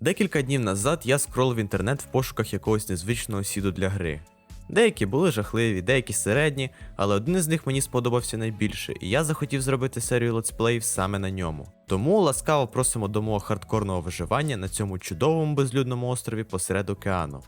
Декілька днів назад я скролив інтернет в пошуках якогось незвичного сіду для гри. Деякі були жахливі, деякі середні, але один із них мені сподобався найбільше, і я захотів зробити серію летсплеїв саме на ньому. Тому ласкаво просимо до мого хардкорного виживання на цьому чудовому безлюдному острові посеред океану.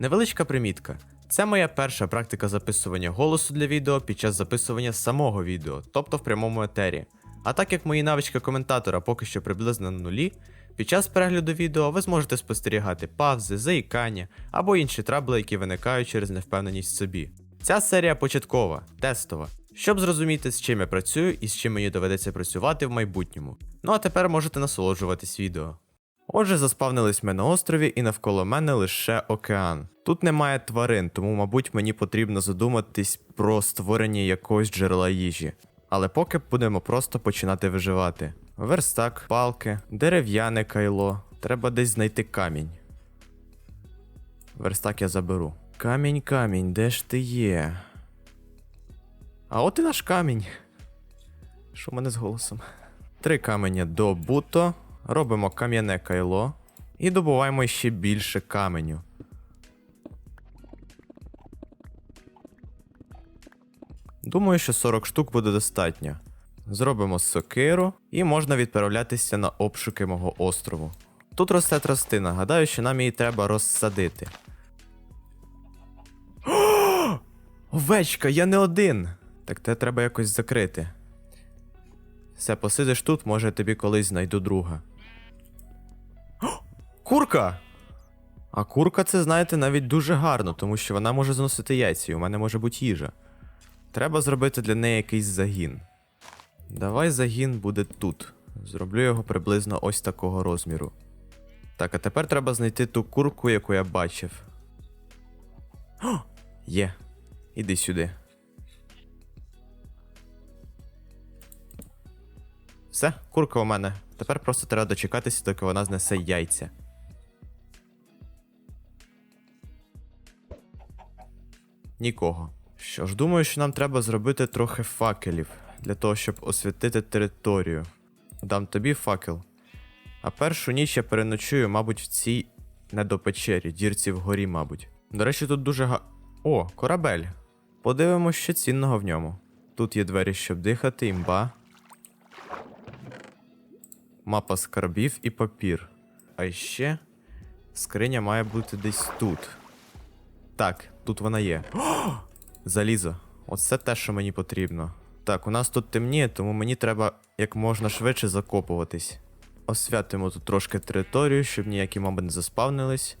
Невеличка примітка. Це моя перша практика записування голосу для відео під час записування самого відео, тобто в прямому етері. А так як мої навички коментатора поки що приблизно на нулі, під час перегляду відео ви зможете спостерігати павзи, заїкання або інші трабли, які виникають через невпевненість в собі. Ця серія початкова, тестова, щоб зрозуміти, з чим я працюю і з чим мені доведеться працювати в майбутньому. Ну а тепер можете насолоджуватись відео. Отже, заспавнились ми на острові, і навколо мене лише океан. Тут немає тварин, тому, мабуть, мені потрібно задуматись про створення якогось джерела їжі. Але поки будемо просто починати виживати. Верстак, палки, дерев'яне кайло. Треба десь знайти камінь. Верстак я заберу. Камінь, камінь, де ж ти є? А от і наш камінь. Що в мене з голосом? Три каменя добуто. Робимо кам'яне кайло. І добуваємо ще більше каменю. Думаю, що 40 штук буде достатньо. Зробимо сокиру і можна відправлятися на обшуки мого острову. Тут росте тростина, гадаю, що нам її треба розсадити. Овечка, я не один! Так те треба якось закрити. Все, посидиш тут, може тобі колись знайду друга. Курка! А курка це, знаєте, навіть дуже гарно, тому що вона може зносити яйця, і у мене може бути їжа. Треба зробити для неї якийсь загін. Давай загін буде тут. Зроблю його приблизно ось такого розміру. Так, а тепер треба знайти ту курку, яку я бачив. О! Є. Іди сюди. Все, курка у мене. Тепер просто треба дочекатися, доки вона знесе яйця. Нікого. Що ж, думаю, що нам треба зробити трохи факелів для того, щоб освітити територію. Дам тобі факел. А першу ніч я переночую, мабуть, в цій недопечері, дірці вгорі, мабуть. До речі, тут дуже га. О, корабель. Подивимось, що цінного в ньому. Тут є двері, щоб дихати, імба. Мапа скарбів і папір. А ще скриня має бути десь тут. Так, тут вона є. О! Залізо. Оце те, що мені потрібно. Так, у нас тут темніє, тому мені треба як можна швидше закопуватись. Освятимо тут трошки територію, щоб ніякі моби не заспавнились.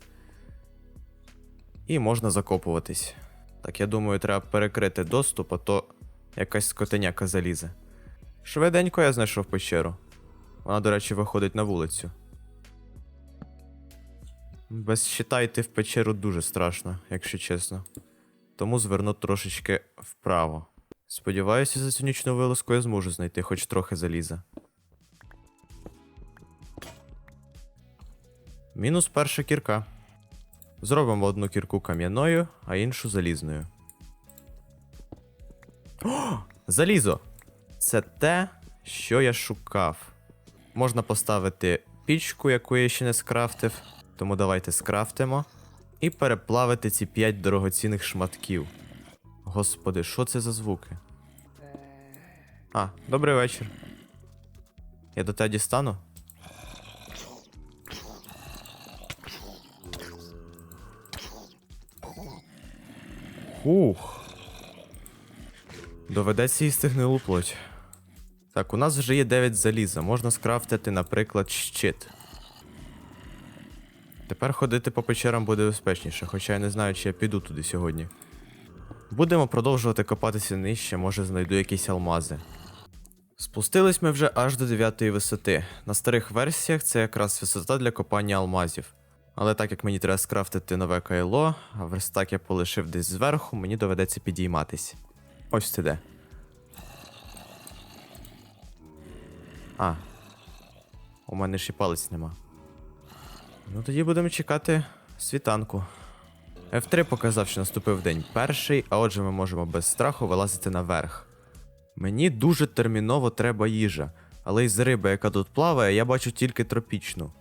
І можна закопуватись. Так, я думаю, треба перекрити доступ, а то якась скотеняка залізе. Швиденько я знайшов печеру. Вона, до речі, виходить на вулицю. Без щита йти в печеру дуже страшно, якщо чесно. Тому зверну трошечки вправо. Сподіваюся, за цю нічну вилазку я зможу знайти хоч трохи заліза. Мінус перша кірка. Зробимо одну кірку кам'яною, а іншу залізною. О! Залізо! Це те, що я шукав. Можна поставити пічку, яку я ще не скрафтив. Тому давайте скрафтимо. І переплавити ці 5 дорогоцінних шматків. Господи, що це за звуки? А, добрий вечір. Я до тебе дістану? Ух. Доведеться їсти гнилу плоть. Так, у нас вже є 9 заліза. Можна скрафтити, наприклад, щит. Тепер ходити по печерам буде безпечніше, хоча я не знаю, чи я піду туди сьогодні. Будемо продовжувати копатися нижче, може знайду якісь алмази. Спустились ми вже аж до 9 висоти. На старих версіях це якраз висота для копання алмазів. Але так як мені треба скрафтити нове кайло, а верстак я полишив десь зверху, мені доведеться підійматись. Ось це де. А. У мене ще палець нема. Ну тоді будемо чекати світанку. F3 показав, що наступив день перший, а отже, ми можемо без страху вилазити наверх. Мені дуже терміново треба їжа, але із риби, яка тут плаває, я бачу тільки тропічну.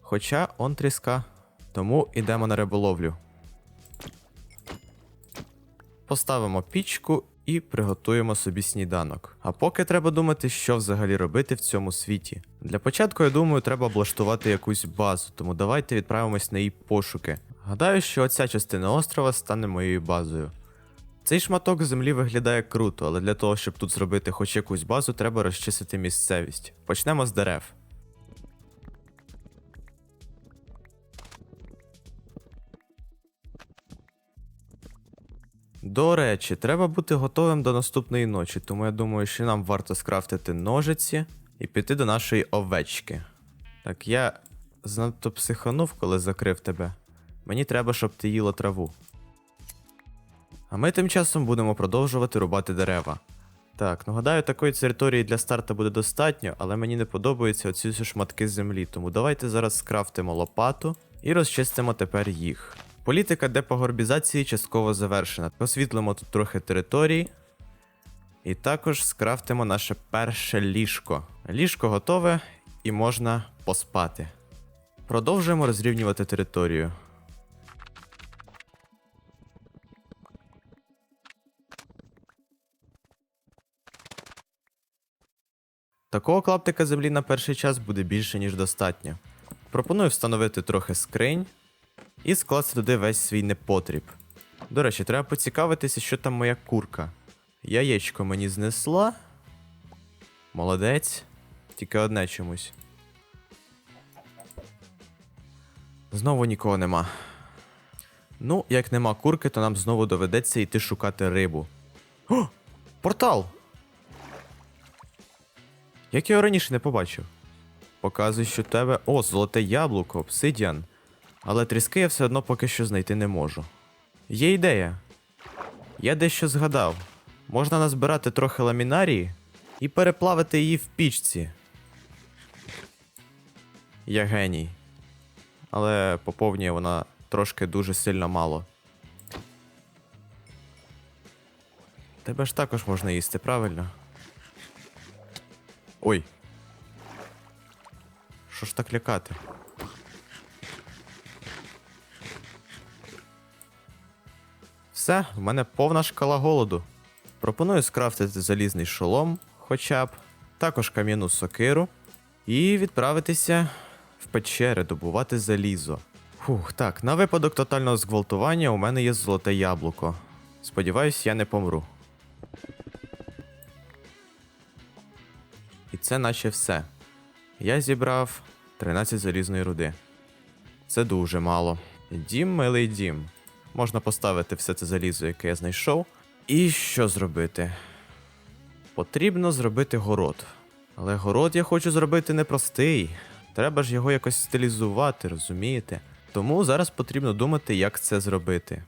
Хоча он тріска. Тому йдемо на риболовлю. Поставимо пічку і приготуємо собі сніданок. А поки треба думати, що взагалі робити в цьому світі. Для початку, я думаю, треба облаштувати якусь базу, тому давайте відправимось на її пошуки. Гадаю, що оця частина острова стане моєю базою. Цей шматок землі виглядає круто, але для того, щоб тут зробити хоч якусь базу, треба розчистити місцевість. Почнемо з дерев. До речі, треба бути готовим до наступної ночі, тому я думаю, що нам варто скрафтити ножиці і піти до нашої овечки. Так, я занадто психанув, коли закрив тебе. Мені треба, щоб ти їла траву. А ми тим часом будемо продовжувати рубати дерева. Так, ну гадаю, такої території для старту буде достатньо, але мені не подобаються оці всі шматки землі, тому давайте зараз скрафтимо лопату і розчистимо тепер їх. Політика депогорбізації частково завершена. Освітлимо тут трохи території. І також скрафтимо наше перше ліжко. Ліжко готове і можна поспати. Продовжуємо розрівнювати територію. Такого клаптика землі на перший час буде більше, ніж достатньо. Пропоную встановити трохи скринь і скласти туди весь свій непотріб. До речі, треба поцікавитися, що там моя курка. Яєчко мені знесла. Молодець. Тільки одне чомусь. Знову нікого нема. Ну, як нема курки, то нам знову доведеться йти шукати рибу. О! Портал! Як я його раніше не побачив. Показує, що тебе. О, золоте яблуко, обсидіан. Але тріски я все одно поки що знайти не можу. Є ідея. Я дещо згадав. Можна назбирати трохи ламінарії і переплавити її в пічці. Я геній. Але поповнює вона трошки дуже сильно мало. Тебе ж також можна їсти, правильно? Ой. Що ж так лякати? Все, в мене повна шкала голоду. Пропоную скрафтити залізний шолом, хоча б, також кам'яну сокиру, і відправитися в печери добувати залізо. Фух, так, на випадок тотального зґвалтування у мене є золоте яблуко. Сподіваюсь, я не помру. І це наче все. Я зібрав 13 залізної руди. Це дуже мало. Дім, милий дім. Можна поставити все це залізо, яке я знайшов. І що зробити? Потрібно зробити город. Але город я хочу зробити непростий. Треба ж його якось стилізувати, розумієте? Тому зараз потрібно думати, як це зробити.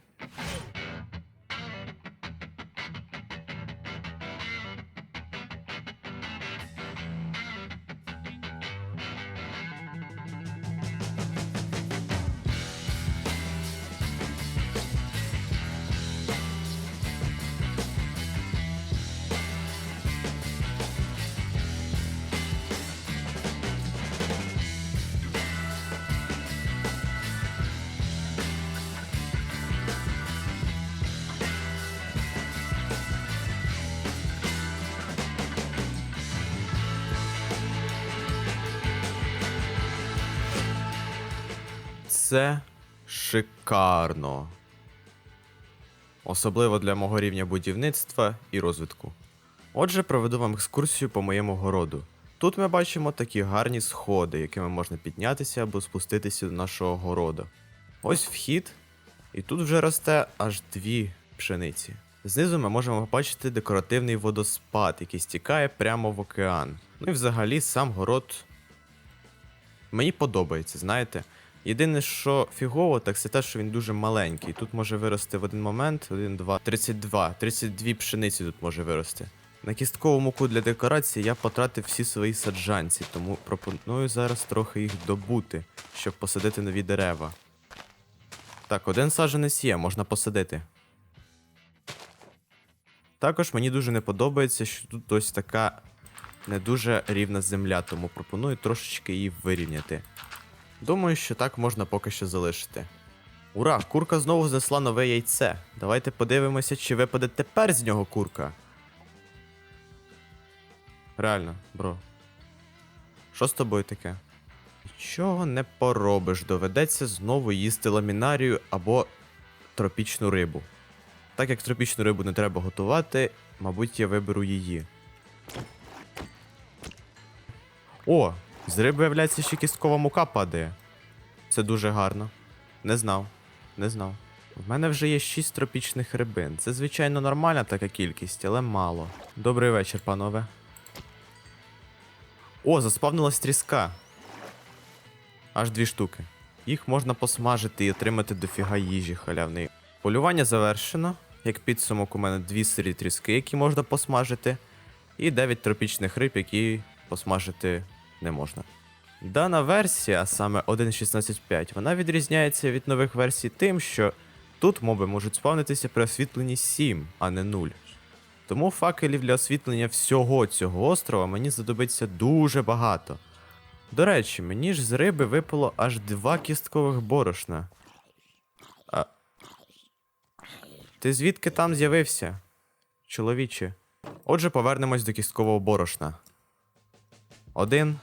Це шикарно. Особливо для мого рівня будівництва і розвитку. Отже, проведу вам екскурсію по моєму городу. Тут ми бачимо такі гарні сходи, якими можна піднятися або спуститися до нашого городу. Ось вхід, і тут вже росте аж дві пшениці. Знизу ми можемо побачити декоративний водоспад, який стікає прямо в океан. Ну і взагалі сам город Мені подобається, знаєте. Єдине, що фігово, так це те, що він дуже маленький. Тут може вирости в один момент, 1, 2, 32. 32 пшениці тут може вирости. На кісткову муку для декорації я потратив всі свої саджанці, тому пропоную зараз трохи їх добути, щоб посадити нові дерева. Так, один саджанець є, можна посадити. Також мені дуже не подобається, що тут ось така не дуже рівна земля, тому пропоную трошечки її вирівняти. Думаю, що так можна поки що залишити. Ура! Курка знову знесла нове яйце. Давайте подивимося, чи випаде тепер з нього курка. Реально, бро. Що з тобою таке? Нічого не поробиш, доведеться знову їсти ламінарію або тропічну рибу. Так як тропічну рибу не треба готувати, мабуть, я виберу її. О, з риби, виявляється, ще кісткова мука падає. Це дуже гарно. Не знав. Не знав. В мене вже є 6 тропічних рибин. Це, звичайно, нормальна така кількість, але мало. Добрий вечір, панове. О, заспавнилась тріска. Аж дві штуки. Їх можна посмажити і отримати дофіга їжі халявної. Полювання завершено. Як підсумок, у мене дві сирі тріски, які можна посмажити, і 9 тропічних риб, які посмажити не можна. Дана версія, саме 1.16.5, вона відрізняється від нових версій тим, що тут моби можуть спавнитися при освітленні 7, а не 0. Тому факелів для освітлення всього цього острова мені знадобиться дуже багато. До речі, мені ж з риби випало аж два кісткових борошна. А... Ти звідки там з'явився? Чоловіче. Отже, повернемось до кісткового борошна. Один.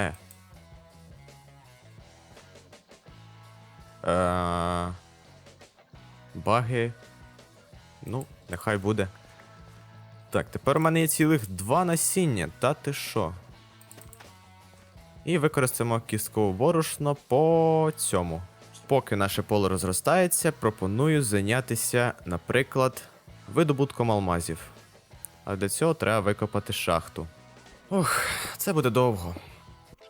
Е. Е... Баги. Ну, нехай буде. Так, тепер у мене є цілих два насіння, та ти що? І використаємо кісткове борошно по цьому. Поки наше поле розростається, пропоную зайнятися, наприклад, видобутком алмазів. А для цього треба викопати шахту. Ох, це буде довго.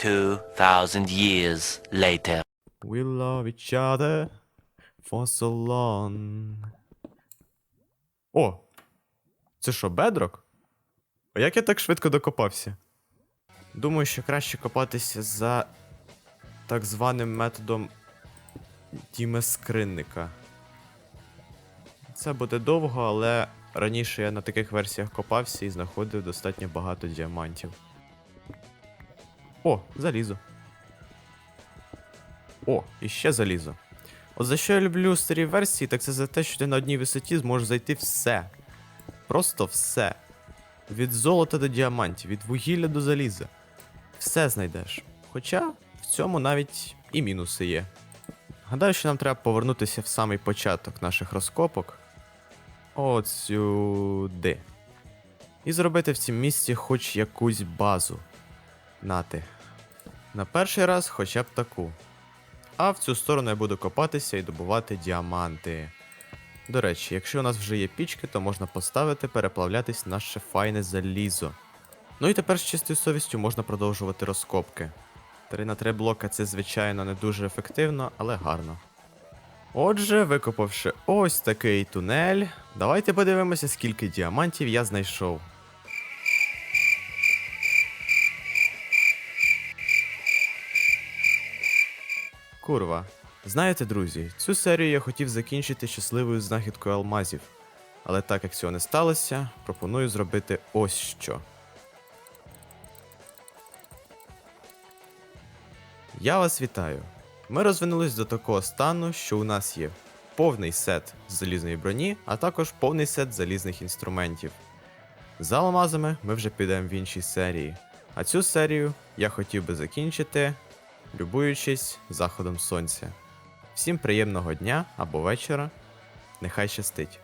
2,000 years later. We love each other for so long. О! Це що, бедрок? А як я так швидко докопався? Думаю, що краще копатися за так званим методом Діме Скринника. Це буде довго, але раніше я на таких версіях копався і знаходив достатньо багато діамантів. О, залізо. О, і ще залізо. От за що я люблю старі версії, так це за те, що ти на одній висоті зможеш зайти все. Просто все. Від золота до діамантів, від вугілля до заліза. Все знайдеш. Хоча в цьому навіть і мінуси є. Гадаю, що нам треба повернутися в самий початок наших розкопок. От сюди. І зробити в цім місці хоч якусь базу. Нати. На перший раз хоча б таку. А в цю сторону я буду копатися і добувати діаманти. До речі, якщо у нас вже є пічки, то можна поставити переплавлятись наше файне залізо. Ну і тепер з чистою совістю можна продовжувати розкопки. 3 на 3 блока це, звичайно, не дуже ефективно, але гарно. Отже, викопавши ось такий тунель, давайте подивимося, скільки діамантів я знайшов. Курва. Знаєте, друзі, цю серію я хотів закінчити щасливою знахідкою алмазів. Але так як цього не сталося, пропоную зробити ось що. Я вас вітаю. Ми розвинулись до такого стану, що у нас є повний сет залізної броні, а також повний сет залізних інструментів. За алмазами ми вже підемо в іншій серії. А цю серію я хотів би закінчити, любуючись заходом сонця. Всім приємного дня або вечора. Нехай щастить!